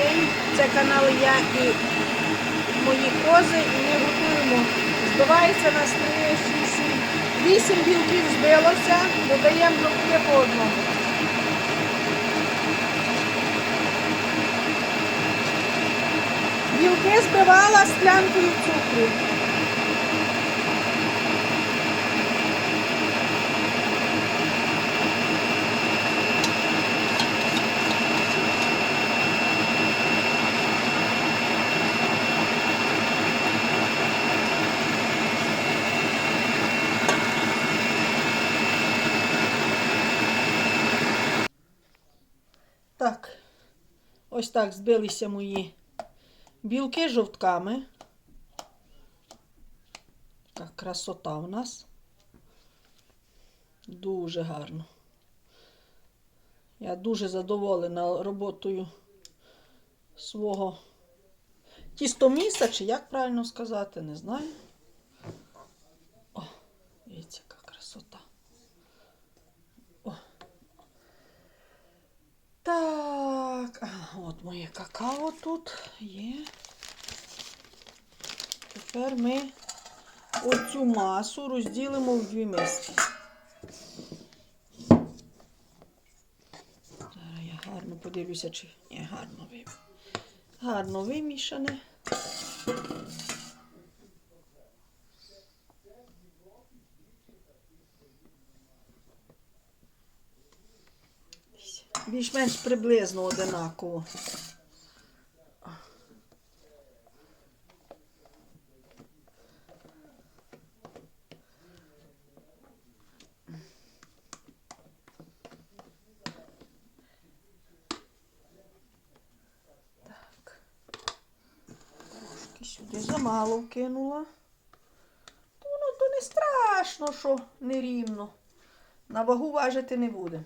день. Це канал я і мої кози. І ми готуємо. Збивається нас 3, 6, 8 білків збилося. Додаємо жовтки по одному. Білки збивала склянкою цукру. Так, ось так збилися мої білки жовтками. Така красота у нас. Дуже гарно. Я дуже задоволена роботою свого тістоміса, чи як правильно сказати, не знаю. О, дивіться, яка красота. О. От моє какао тут є. Тепер ми оцю масу розділимо в дві миски. Зараз я гарно подивлюся, чи Ні, гарно вимішане. гарно вимішане. Більш-менш приблизно одинаково. Сюди замало вкинула. То воно то не страшно, що нерівно. На вагу важити не буде.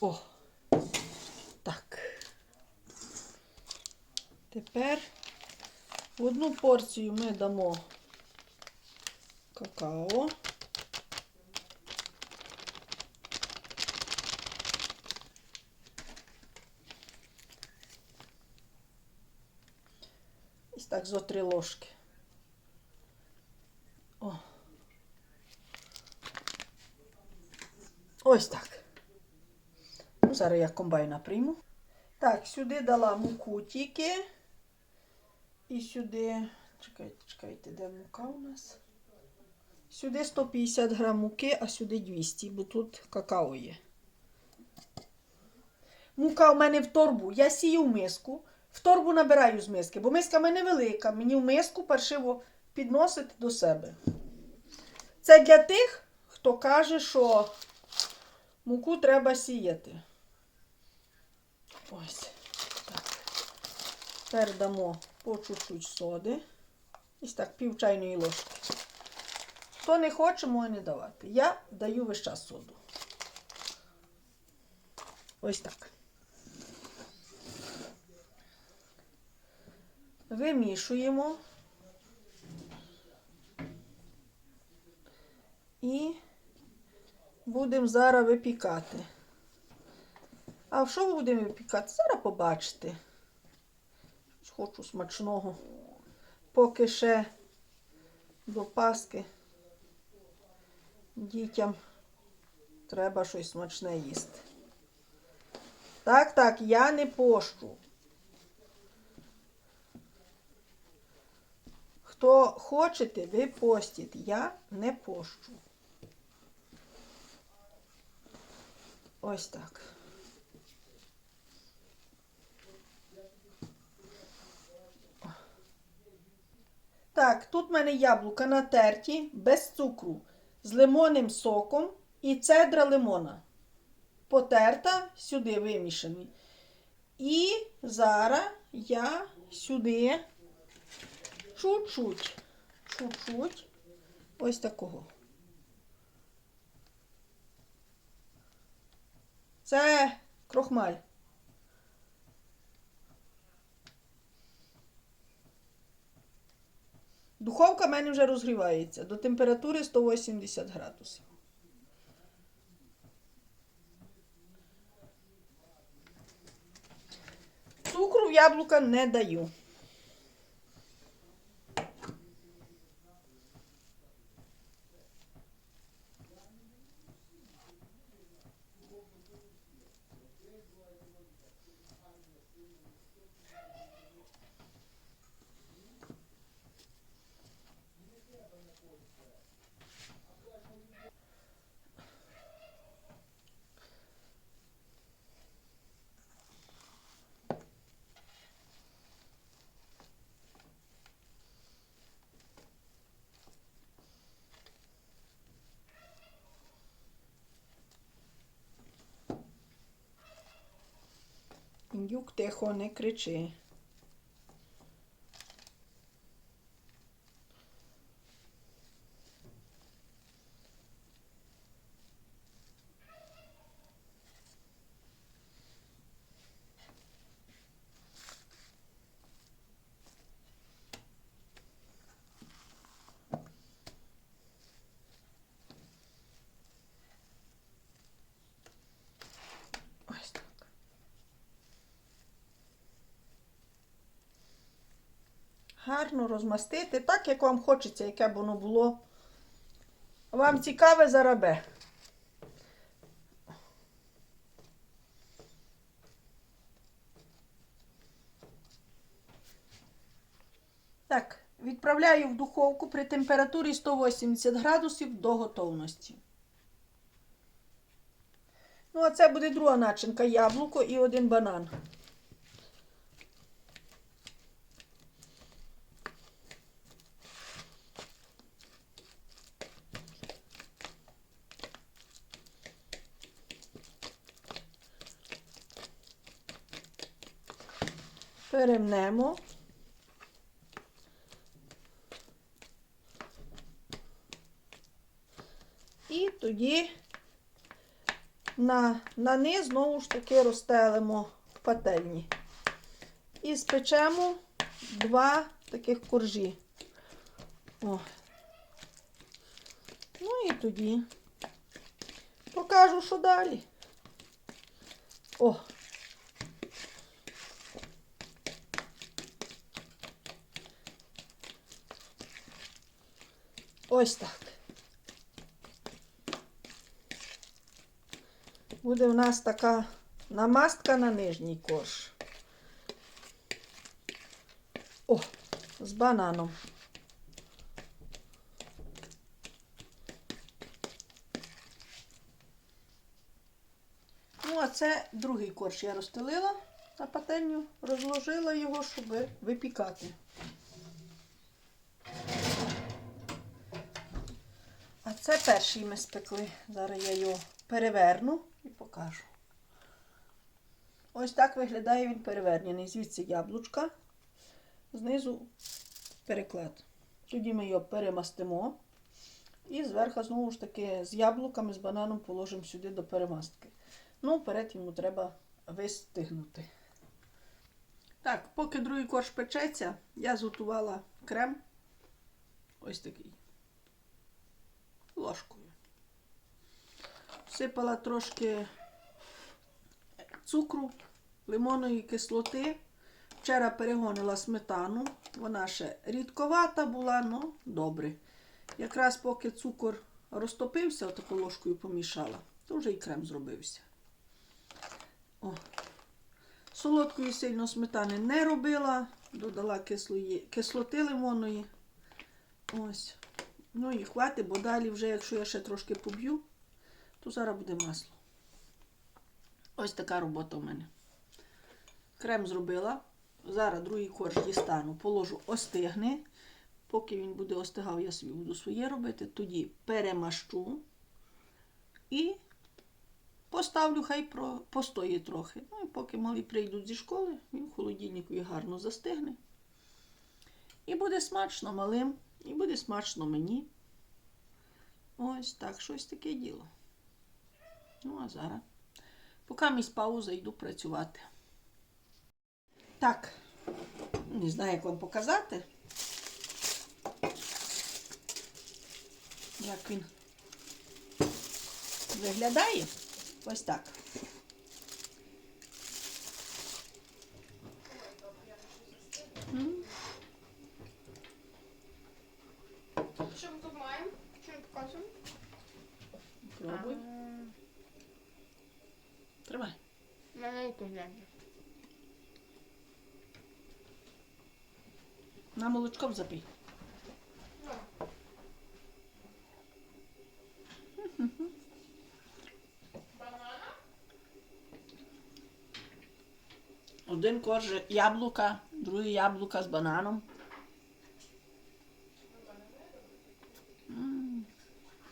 О. Так. Тепер в одну порцію ми дамо какао. Ось так зо три ложки. О. Ось так. Зараз я комбайна прийму. Так, сюди дала муку тільки. І сюди. Чекайте, чекайте, де мука у нас? Сюди 150 грам муки, а сюди 200, бо тут какао є. Мука у мене в торбу. Я сію в миску, в торбу набираю з миски, бо миска в мене велика. Мені в миску паршиво підносити до себе. Це для тих, хто каже, що муку треба сіяти. Ось. Так. Тепер дамо по чуть-чуть соди. Ось так, пів чайної ложки. Хто не хоче, може не давати. Я даю весь час соду. Ось так. Вимішуємо. І будемо зараз випікати. А що будемо випікати? Зараз побачите. Хочу смачного. Поки ще до Паски дітям треба щось смачне їсти. Так, так, я не пощу. Хто хочете, ви постіть. Я не пощу. Ось так. Так, тут в мене яблука натерті, без цукру, з лимонним соком і цедра лимона. Потерта, сюди вимішані. І зараз я сюди чуть-чуть, ось такого. Це крохмаль. Духовка в мене вже розгрівається до температури 180 градусів. Цукру в яблука не даю. Індюк тихо не кричи. Гарно розмастити, так як вам хочеться, яке б воно було. Вам цікаве зарабе. Так, відправляю в духовку при температурі 180 градусів до готовності. Ну, а це буде друга начинка яблуко і один банан. Перемнемо. І тоді на, на низ знову ж таки розстелимо пательні. І спечемо два таких коржі. О. Ну і тоді покажу, що далі. О! Ось так. Буде в нас така намастка на нижній корж. О, з бананом. Ну, а це другий корж я розстелила на пательню, розложила його, щоб випікати. А це перший ми спекли. Зараз я його переверну і покажу. Ось так виглядає він перевернений. Звідси яблучка, знизу переклад. Тоді ми його перемастимо. І зверху, знову ж таки, з яблуками, з бананом положимо сюди до перемастки. Ну, перед йому треба вистигнути. Так, поки другий корж печеться, я зготувала крем. Ось такий ложкою. Всипала трошки цукру, лимонної кислоти. Вчора перегонила сметану. Вона ще рідковата була, але добре. Якраз поки цукор розтопився, отаку ложкою помішала, то вже і крем зробився. О. Солодкої сильно сметани не робила, додала кислої, кислоти лимонної. Ось. Ну і хватить, бо далі вже, якщо я ще трошки поб'ю, то зараз буде масло. Ось така робота у мене. Крем зробила. Зараз другий корж дістану, положу остигне. Поки він буде остигав, я собі буду своє робити. Тоді перемащу і поставлю, хай постоїть трохи. Ну і поки малі прийдуть зі школи, він в холодильнику і гарно застигне. І буде смачно малим, і буде смачно мені. Ось так, щось таке діло. Ну, а зараз, поки місь пауза, йду працювати. Так, не знаю, як вам показати. як він виглядає. Ось так. М, Що ми тут маємо? Показуємо? Пробуй. Тримай. Маленьку глянь. На молочком запий. Один корж яблука, другий яблука з бананом.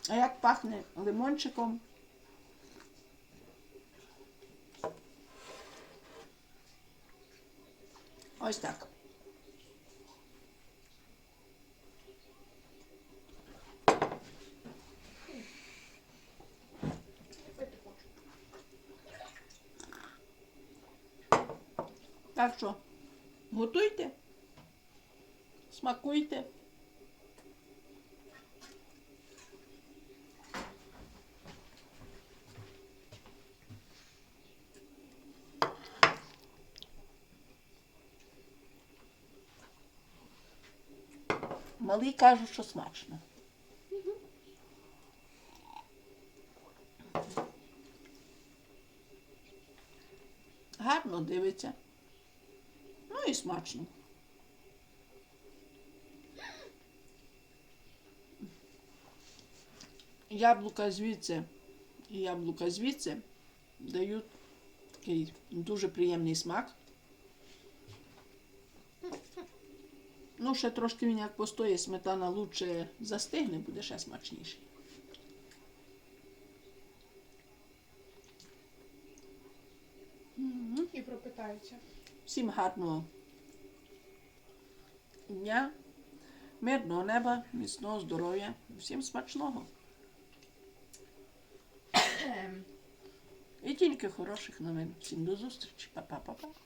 А як пахне лимончиком? Ось так. Так що, готуйте, смакуйте. Малий кажуть, що смачно. Гарно дивиться. Ну і смачно. Яблука звідси і яблука звідси дають такий дуже приємний смак. Ну, ще трошки він як постоє, сметана лучше застигне, буде ще смачніший. І пропитаються. Всім гарного дня, мирного неба, міцного здоров'я, всім смачного. І тільки хороших новин. Всім до зустрічі. Па-па-па-па.